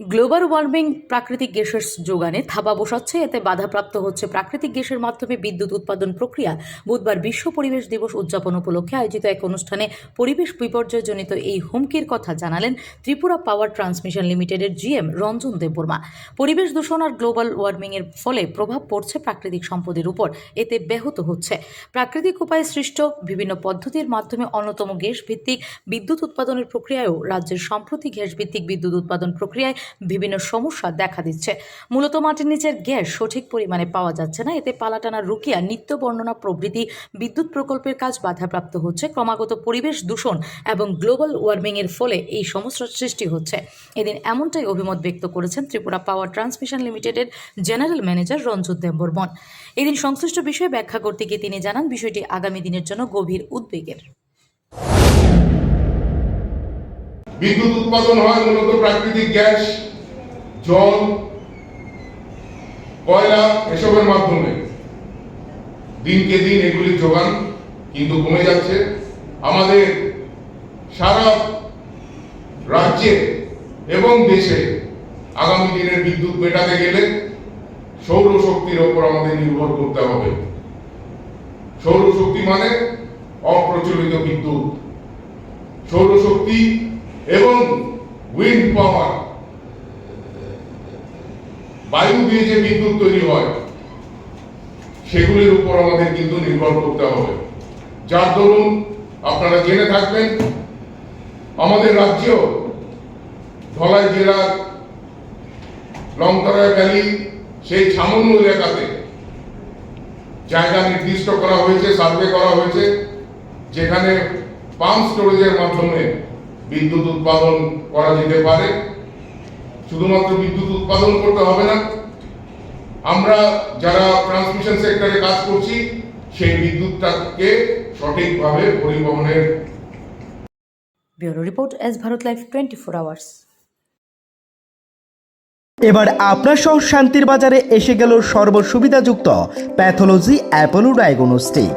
Global warming প্রাকৃতিক গ্যাসের যোগানে থাবা বসাচ্ছে। এতে বাধাপ্রাপ্ত হচ্ছে প্রাকৃতিক গ্যাসের মাধ্যমে বিদ্যুৎ উৎপাদন প্রক্রিয়া। বুধবার বিশ্ব পরিবেশ দিবস উদযাপন উপলক্ষে আয়োজিত এক অনুষ্ঠানে পরিবেশ বিপর্যয়জনিত এই হুমকির কথা জানালেন ত্রিপুরা পাওয়ার ট্রান্সমিশন লিমিটেডের জিএম রঞ্জন দেববর্মা। পরিবেশ দূষণ আর গ্লোবাল ওয়ার্মিং এর ফলে প্রভাব পড়ছে প্রাকৃতিক সম্পদের উপর। এতে ব্যাহত হচ্ছে। প্রাকৃতিক উপায়ে সৃষ্ট বিভিন্ন পদ্ধতির মাধ্যমে অন্যতম গ্যাস ভিত্তিক বিদ্যুৎ উৎপাদনের প্রক্রিয়ায়ও রাজ্যের সম্প্রতি গ্যাস ভিত্তিক বিদ্যুৎ উৎপাদন প্রক্রিয়ায় বিভিন্ন সমস্যা দেখা দিচ্ছে। মূলত মাটির নিচের গ্যাস সঠিক পরিমাণে পাওয়া যাচ্ছে না। এতে পালাটানা, রুকিয়া, নিত্য বর্ণনা প্রভৃতি বিদ্যুৎ প্রকল্পের কাজ বাধাপ্রাপ্ত হচ্ছে। ক্রমাগত পরিবেশ দূষণ এবং গ্লোবাল ওয়ার্মিং এর ফলে এই সমস্যার সৃষ্টি হচ্ছে। এদিন এমনটাই অভিমত ব্যক্ত করেছেন ত্রিপুরা পাওয়ার ট্রান্সমিশন লিমিটেডের জেনারেল ম্যানেজার রঞ্জিত দেববর্মন এদিন সংশ্লিষ্ট বিষয়ে ব্যাখ্যা করতে গিয়ে তিনি জানান, বিষয়টি আগামী দিনের জন্য গভীর উদ্বেগের। বিদ্যুৎ উৎপাদন হয় মূলত প্রাকৃতিক গ্যাস, জল, কয়লা এসবের মাধ্যমে। দিনকে দিন এগুলির যোগান কিন্তু কমে যাচ্ছে। আমাদের সারা রাজ্যে এবং দেশে আগামী দিনের বিদ্যুৎ মেটাতে গেলে সৌরশক্তির ওপর আমাদের নির্ভর করতে হবে। সৌরশক্তি মানে অপ্রচলিত বিদ্যুৎ। সৌরশক্তি এবং উইন্ড পাওয়ার বায়ু দিয়ে যে বিদ্যুৎ তৈরি হয়, সেগুলির উপর আমাদের কিন্তু নির্ভর করতে হবে। যার দরুন আপনারা জেনে থাকবেন, আমাদের রাজ্য ধলাই জেলার লংতরা ভ্যালি, সেই ছামন্য এলাকাতে জায়গা নির্দিষ্ট করা হয়েছে, সার্ভে করা হয়েছে, যেখানে পাম্প স্টোরেজের মাধ্যমে বিদ্যুৎ উৎপাদন করা যেতে পারে। শুধুমাত্র বিদ্যুৎ উৎপাদন করতে হবে না। আমরা যারা ট্রান্সমিশন সেক্টরে কাজ করছি সেই বিদ্যুৎটাকে সঠিকভাবে পরিবহনের bureau report S Bharat life twenty four hours. এবার আপনার সহ শান্তির বাজারে এসে গেল সর্বসুবিধাযুক্ত প্যাথোলজি অ্যাপোলো ডায়াগনস্টিক।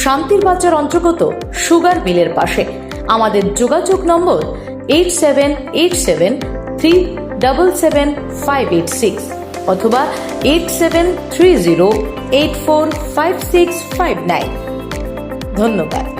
শান্তির বাজার অন্তর্গত সুগার মিলের পাশে। আমাদের যোগাযোগ number eight seven eight seven three double seven five eight six অথবা eight seven three zero eight four five six five nine. ধন্যবাদ।